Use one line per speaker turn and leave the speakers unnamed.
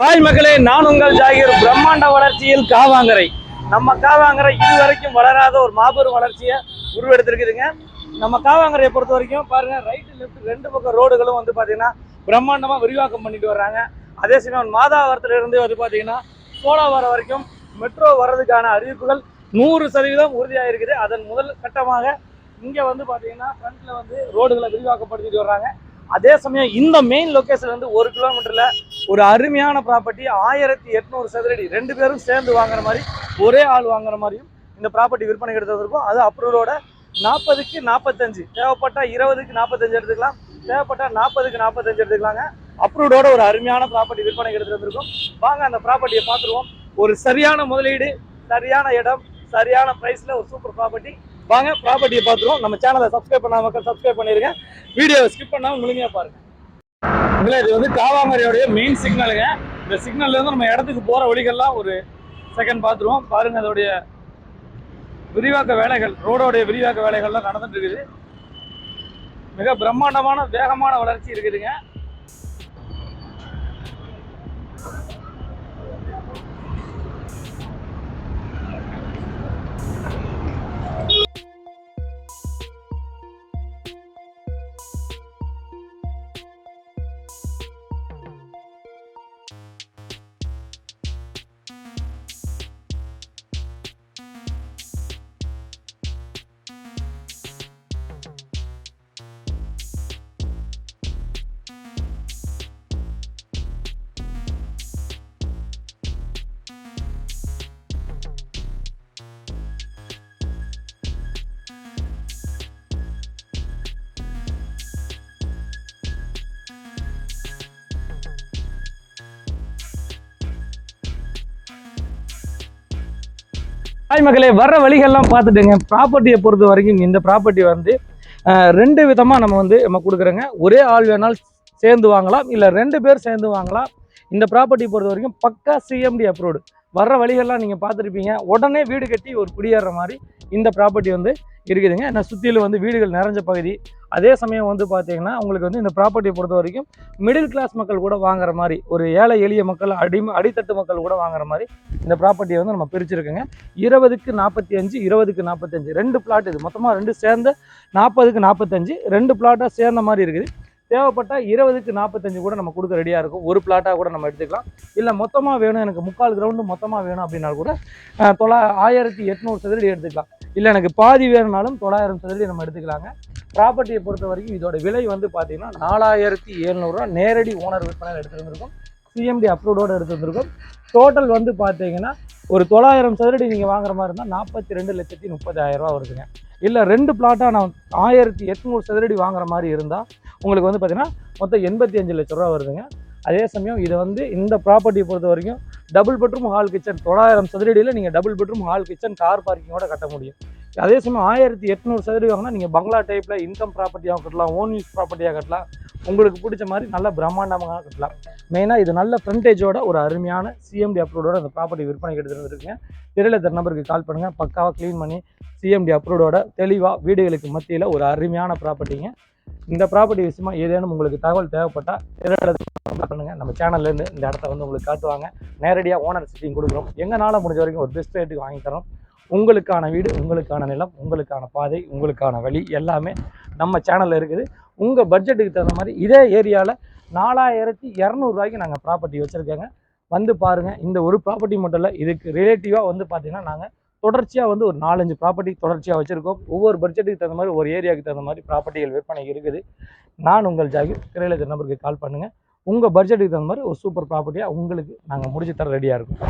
தாய் மக்களே நான் உங்கள் ஜாகிர். பிரம்மாண்ட வளர்ச்சியில் காவாங்கரை. நம்ம காவாங்கரை இதுவரைக்கும் வளராத ஒரு மாபெரும் வளர்ச்சியை உருவெடுத்திருக்குதுங்க. நம்ம காவாங்கரையை பொறுத்த வரைக்கும் பாருங்க ரைட்டு லெஃப்ட் ரெண்டு பக்கம் ரோடுகளும் வந்து பார்த்தீங்கன்னா பிரம்மாண்டமாக விரிவாக்கம் பண்ணிட்டு வர்றாங்க. அதே சமயம் மாதாவரத்துல இருந்து வந்து பார்த்தீங்கன்னா சோழாவரம் வரைக்கும் மெட்ரோ வர்றதுக்கான அறிவிப்புகள் நூறு சதவீதம் உறுதியாக இருக்குது அதன் முதல் கட்டமாக இங்கே வந்து பார்த்தீங்கன்னா ஃப்ரண்ட்ல வந்து ரோடுகளை விரிவாக்கப்படுத்திட்டு வர்றாங்க. அதே சமயம் இந்த மெயின் லொக்கேஷன்லேருந்து ஒரு கிலோமீட்டர்ல ஒரு அருமையான ப்ராப்பர்ட்டி ஆயிரத்தி எட்நூறு சதுரடி. ரெண்டு பேரும் சேர்ந்து வாங்குற மாதிரி ஒரே ஆள் வாங்குற மாதிரியும் இந்த ப்ராப்பர்ட்டி விற்பனை எடுத்ததற்கும் அது அப்ரூவலோட நாற்பதுக்கு நாற்பத்தஞ்சு தேவைப்பட்டா இருபதுக்கு நாற்பத்தஞ்சு எடுத்துக்கலாம். தேவைப்பட்டா நாற்பதுக்கு நாற்பத்தஞ்சு எடுத்துக்கலாங்க. அப்ரூவ்டோட ஒரு அருமையான ப்ராப்பர்ட்டி விற்பனை எடுத்துட்டு வந்திருக்கோம். வாங்க அந்த ப்ராப்பர்ட்டியை பார்த்துருவோம். ஒரு சரியான முதலீடு சரியான இடம் சரியான ப்ரைஸில் ஒரு சூப்பர் ப்ராப்பர்ட்டி வாங்க ப்ராப்பர்ட்டியை பார்த்துருவோம். நம்ம சேனலை சப்ஸ்கிரைப் பண்ணாம மக்கள் சப்ஸ்கிரைப் பண்ணிருங்க. வீடியோவை ஸ்கிப் பண்ணாமல் முழுமையாக பாருங்க. இல்லை இது வந்து காவாமரையோடைய மெயின் சிக்னலுங்க இந்த சிக்னல்ல இருந்து நம்ம இடத்துக்கு போகிற வழிகள்லாம் ஒரு செகண்ட் பார்த்துருவோம். பாருங்கள் அதோடைய விரிவாக்க வேலைகள் ரோடோடைய விரிவாக்க வேலைகள்லாம் நடந்துட்டு இருக்குது. மிக பிரம்மாண்டமான வேகமான வளர்ச்சி இருக்குதுங்க. ஹாய் மக்களே வர்ற வழிகள்லாம் பார்த்துட்டுங்க. ப்ராப்பர்ட்டியை பொறுத்த வரைக்கும் இந்த ப்ராப்பர்ட்டி வந்து ரெண்டு விதமாக நம்ம வந்து நம்ம கொடுக்குறோங்க. ஒரே ஆள் வேணாலும் சேர்ந்து வாங்கலாம் இல்லை ரெண்டு பேர் சேர்ந்து வாங்கலாம். இந்த ப்ராப்பர்ட்டி பொறுத்த வரைக்கும் பக்கா சிஎம்டி அப்ரூவ்டு வர்ற வழிகள்லாம் நீங்கள் பார்த்துருப்பீங்க. உடனே வீடு கட்டி ஒரு குடியேற மாதிரி இந்த ப்ராப்பர்ட்டி வந்து இருக்குதுங்க. ஏன்னா சுற்றிலும் வந்து வீடுகள் நிறைஞ்ச பகுதி. அதே சமயம் வந்து பார்த்தீங்கன்னா உங்களுக்கு வந்து இந்த ப்ராப்பர்ட்டியை பொறுத்த வரைக்கும் மிடில் கிளாஸ் மக்கள் கூட வாங்குற மாதிரி ஒரு ஏழை எளிய மக்கள் அடி அடித்தட்டு மக்கள் கூட வாங்குற மாதிரி இந்த ப்ராப்பர்ட்டியை வந்து நம்ம பிரிச்சிருக்கோங்க. இருபதுக்கு நாற்பத்தி அஞ்சு இருபதுக்கு நாற்பத்தஞ்சு ரெண்டு பிளாட் இது. மொத்தமாக ரெண்டு சேர்ந்த நாற்பதுக்கு நாற்பத்தஞ்சு ரெண்டு பிளாட்டாக சேர்ந்த மாதிரி இருக்குது. தேவைப்பட்டால் இருபதுக்கு நாற்பத்தஞ்சு கூட நம்ம கொடுக்க ரெடியாக இருக்கும். ஒரு பிளாட்டாக கூட நம்ம எடுத்துக்கலாம். இல்லை மொத்தமாக வேணும் எனக்கு முக்கால் கிரவுண்டு மொத்தமாக வேணும் அப்படின்னா கூட தொள்ளா ஆயிரத்தி எட்நூறு சதுரடி எடுத்துக்கலாம். இல்லை எனக்கு பாதி வேணும்னாலும் தொள்ளாயிரம் சதுரடி நம்ம எடுத்துக்கலாங்க. ப்ராப்பர்ட்டியை பொறுத்த வரைக்கும் இதோட விலை வந்து பார்த்தீங்கன்னா நாலாயிரத்தி எழுநூறுவா நேரடி ஓனர் விற்பனையில் எடுத்துட்டு வந்திருக்கோம். சிஎம்டி அப்ரூவோடு எடுத்து வந்திருக்கோம் டோட்டல் வந்து பார்த்தீங்கன்னா ஒரு தொள்ளாயிரம் சதுரடி நீங்கள் வாங்குற மாதிரி இருந்தால் நாற்பத்தி ரெண்டு லட்சத்தி முப்பதாயிரரூவா வருதுங்க. இல்லை ரெண்டு பிளாட்டாக நான் ஆயிரத்தி எட்நூறு சதுரடி வாங்குற மாதிரி இருந்தால் உங்களுக்கு வந்து பார்த்தீங்கன்னா மொத்தம் எண்பத்தி அஞ்சு லட்ச ரூபா வருதுங்க. அதே சமயம் இதை வந்து இந்த ப்ராப்பர்ட்டியை பொறுத்த வரைக்கும் டபுள் பெட்ரூம் ஹால் கிச்சன் தொள்ளாயிரம் சதுரடியில் நீங்கள் double bedroom hall kitchen car பார்க்கிங்கோட கட்ட முடியும். அதே சமயம் ஆயிரத்தி எட்நூறு சதுரடி வாங்கினா நீங்கள் பங்களா டைப்பில் இன்கம் ப்ராப்பர்ட்டியாக கட்டலாம் ஓன் யூஸ் ப்ராப்பர்ட்டியாக கட்டலாம். உங்களுக்கு பிடிச்ச மாதிரி நல்ல பிரம்மாண்டமாக கட்டலாம். மெயினாக இது நல்ல ஃப்ரண்டேஜோட ஒரு அருமையான சிஎம்டி அப்ரூவோட அந்த ப்ராப்பர்ட்டி விற்பனைக்கு எடுத்துகிட்டு வந்துருக்கேன் திரையில தர நம்பருக்கு கால் பண்ணுங்கள் பக்காவாக க்ளீன் பண்ணி சிஎம்டி அப்ரூவோட தெளிவாக வீடுகளுக்கு மத்தியில் ஒரு அருமையான ப்ராப்பர்ட்டிங்க இந்த ப்ராப்பர்ட்டி விஷயமா ஏதேனும் உங்களுக்கு தகவல் தேவைப்பட்டால் திரையில பண்ணுங்க. நம்ம சேனல்லேருந்து இந்த இடத்த வந்து உங்களுக்கு காட்டுவாங்க. நேரடியாக ஓனர் சிட்டிங் கொடுக்குறோம். எங்களால் முடிஞ்ச வரைக்கும் ஒரு பெஸ்ட் ரேட்டுக்கு வாங்கி தரோம். உங்களுக்கான வீடு உங்களுக்கான நிலம் உங்களுக்கான பாதை உங்களுக்கான வழி எல்லாமே நம்ம சேனலில் இருக்குது. உங்கள் பட்ஜெட்டுக்கு தகுந்த மாதிரி இதே ஏரியாவில் நாலாயிரத்தி இரநூறுவாய்க்கு நாங்கள் ப்ராப்பர்ட்டி வச்சுருக்கோங்க. வந்து பாருங்கள் இந்த ஒரு ப்ராப்பர்ட்டி மட்டும் இல்லை இதுக்கு ரிலேட்டிவாக வந்து பார்த்தீங்கன்னா நாங்கள் தொடர்ச்சியாக வந்து ஒரு நாலஞ்சு ப்ராப்பர்ட்டி தொடர்ச்சியாக வச்சுருக்கோம். ஒவ்வொரு பட்ஜெட்டுக்கு தகுந்த மாதிரி ஒரு ஏரியாவுக்கு தகுந்த மாதிரி ப்ராப்பர்ட்டிகள் விற்பனை இருக்குது. நான் உங்கள் ஜாகிர் திரையில நம்பருக்கு கால் பண்ணுங்கள் உங்கள் பட்ஜெட்டுக்கு தகுந்த மாதிரி ஒரு சூப்பர் ப்ராப்பர்ட்டியாக உங்களுக்கு நாங்கள் முடிச்சு தர ரெடியாக இருக்கோம்.